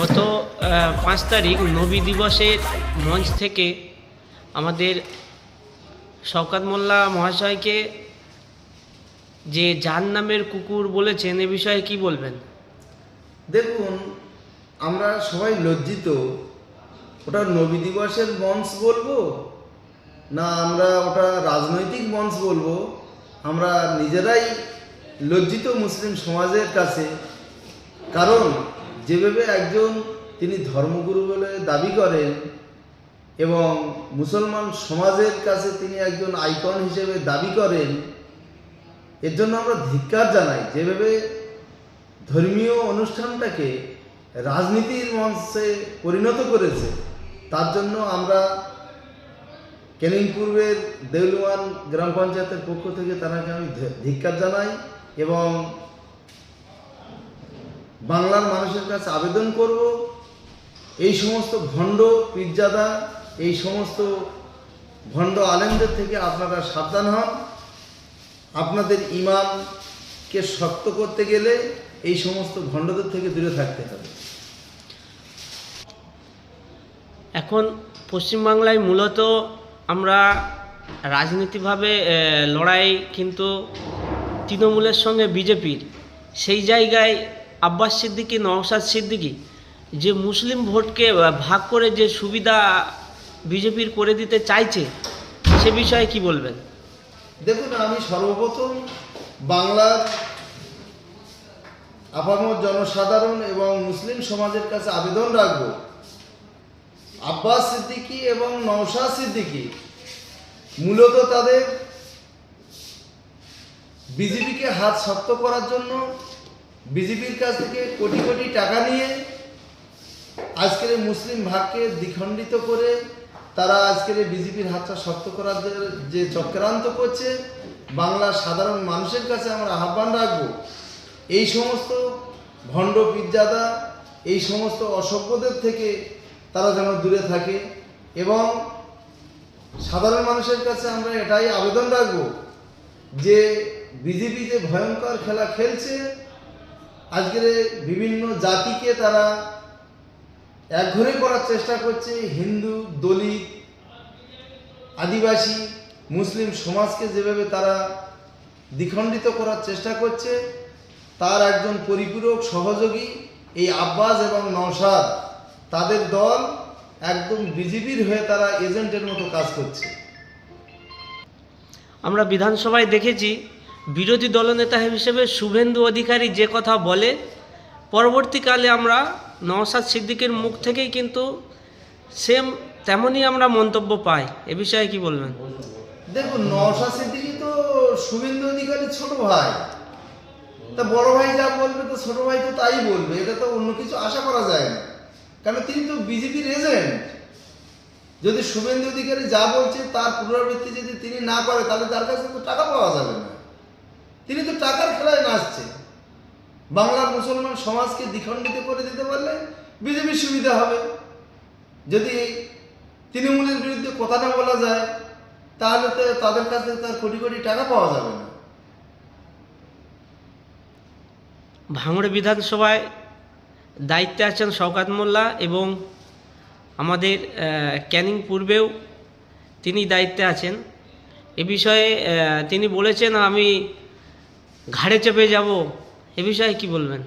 গত পাঁচ তারিখ নবী দিবসের মঞ্চ থেকে আমাদের শওকাত মোল্লা মহাশয়কে যে যার নামের কুকুর বলেছেন এ বিষয়ে কি বলবেন? দেখুন, আমরা সবাই লজ্জিত। ওটা নবী দিবসের মঞ্চ বলব? না, আমরা ওটা রাজনৈতিক মঞ্চ বলব? আমরা নিজেরাই লজ্জিত মুসলিম সমাজের কাছে। কারণ যেভাবে একজন তিনি ধর্মগুরু বলে দাবি করেন এবং মুসলমান সমাজের কাছে তিনি একজন আইকন হিসেবে দাবি করেন, এর জন্য আমরা ধিক্কার জানাই যেভাবে ধর্মীয় অনুষ্ঠানটাকে রাজনীতির মঞ্চে পরিণত করেছে। তার জন্য আমরা ক্যানিং পূর্বের দেউলওয়ান গ্রাম পঞ্চায়েতের পক্ষ থেকে তারাকে আমি ধিক্কার জানাই এবং বাংলার মানুষের কাছে আবেদন করব। এই সমস্ত ভণ্ড পিজ্জাদা এই সমস্ত ভণ্ড আলেমদের থেকে আপনারা সাবধান হন। আপনাদের ইমানকে শক্ত করতে গেলে এই সমস্ত ভণ্ডদের থেকে দূরে থাকতে হবে। এখন পশ্চিমবাংলায় মূলত আমরা রাজনীতিভাবে লড়াই কিন্তু তৃণমূলের সঙ্গে বিজেপির। সেই জায়গায় আব্বাস সিদ্দিকী, নওশাদ সিদ্দিকী, যে মুসলিম ভোটকে ভাগ করে যে সুবিধা বিজেপির করে দিতে চাইছে, সে বিষয়ে কি বলবেন? দেখুন, আমি সর্বপ্রথম বাংলার আপামর জনসাধারণ এবং মুসলিম সমাজের কাছে আবেদন রাখব। আব্বাস সিদ্দিকী এবং নওশাদ সিদ্দিকী মূলত তাদের বিজেপিকে হাত শক্ত করার জন্য বিজেপির কাছ থেকে কোটি কোটি টাকা নিয়ে আজকের মুসলিম ভাগকে দ্বিখণ্ডিত করে তারা আজকের বিজেপির হাতটা শক্ত করার যে- চক্রান্ত করছে, বাংলার সাধারণ মানুষের কাছে আমরা আহ্বান রাখব, এই সমস্ত ভণ্ড পিজ্জাদা, এই সমস্ত অসভ্যদের থেকে তারা যেন দূরে থাকে এবং সাধারণ মানুষের কাছে আমরা এটাই আবেদন রাখব যে বিজেপি যে ভয়ঙ্কর খেলা খেলছে আজকের বিভিন্ন জাতিকে তারা একঘরে করার চেষ্টা করছে, হিন্দু, দলিত, আদিবাসী, মুসলিম সমাজকে যেভাবে তারা দ্বিখণ্ডিত করার চেষ্টা করছে, তার একজন পরিপূরক সহযোগী এই আব্বাস এবং নওশাদ, তাদের দল একদম বিজেপির হয়ে তারা এজেন্টের মতো কাজ করছে। আমরা বিধানসভায় দেখেছি বিরোধী দলনেতা হিসেবে শুভেন্দু অধিকারী যে কথা বলে, পরবর্তীকালে আমরা নওশাদ সিদ্দিকের মুখ থেকেই কিন্তু সেম তেমনই আমরা মন্তব্য পাই। এ বিষয়ে কি বলবেন? দেখুন, নওশাদ সিদ্দিকী তো শুভেন্দু অধিকারী ছোট ভাই। তা বড় ভাই যা বলবে, তো ছোট ভাই তো তাই বলবে। এটা তো অন্য কিছু আশা করা যায় না। কারণ তিনি তো বিজেপির এজেন্ট যদি শুভেন্দু অধিকারী যা বলছে, তার পুনরাবৃত্তি যদি তিনি না করে, তাহলে তার কাছে তো টাকা পাওয়া যাবে না। তিনি তো টাকার খেলায় নাচছে বাংলার মুসলমান সমাজকে দ্বিখণ্ডিত করে দিতে পারলে বিজেপির সুবিধা হবে। যদি তৃণমূলের বিরুদ্ধে কথা না বলা যায়, তাহলে তো তাদের কাছে তার কোটি কোটি টাকা পাওয়া যাবে না। ভাঙড়ে বিধানসভায় দায়িত্বে আছেন শওকাত মোল্লা এবং আমাদের ক্যানিং পূর্বেও তিনি দায়িত্বে আছেন। এ বিষয়ে তিনি বলেছেন, আমি ঘাড়ে চেপে যাব, এ বিষয়ে কি বলবেন?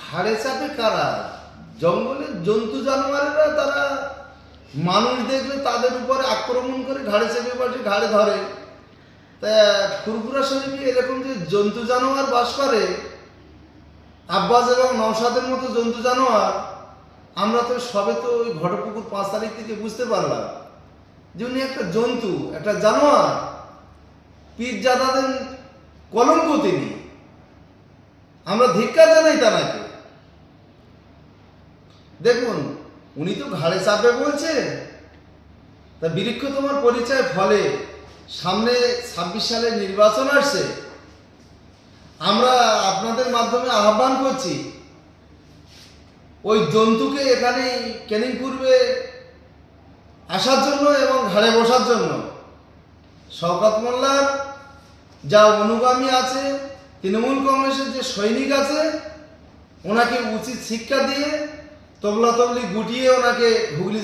ঘাড়ে চাপে কারা? জঙ্গলের জন্তু জানোয়ারেরা, তারা মানুষ দেখলে তাদের উপরে আক্রমণ করে ঘাড়ে চেপে বসে ঘাড়ে ধরে। তা ফুরফুরা শরীফে এরকম যে জন্তু জানোয়ার বাস করে, আব্বাস এবং নওশাদের মতো জন্তু জানোয়ার, আমরা তো সবে তো ওই ঘটপুকুর পাঁচ তারিখ থেকে বুঝতে পারলাম যে উনি একটা জন্তু, একটা জানোয়ার। পীর জাদাদের কলঙ্ক তিনি। আমরা ধিক্কার জানাই তানাকে। দেখুন, উনি তো ঘাড়ে চাপে বলছে, তা বৃক্ষ তোমার পরিচয় ফলে সামনে ছাব্বিশ সালে নির্বাচন আসছে। আমরা আপনাদের মাধ্যমে আহ্বান করছি, ওই জন্তুকে এখানে ক্যানিং পূর্বে আসার জন্য এবং ঘাড়ে বসার জন্য। শওকত মোল্লার যা অনুগামী আছে, তৃণমূল কংগ্রেসের যে সৈনিক আছে, ওনাকে উচিত শিক্ষা দিয়ে তবলা তবলি গুটিয়ে ওনাকে হুগলি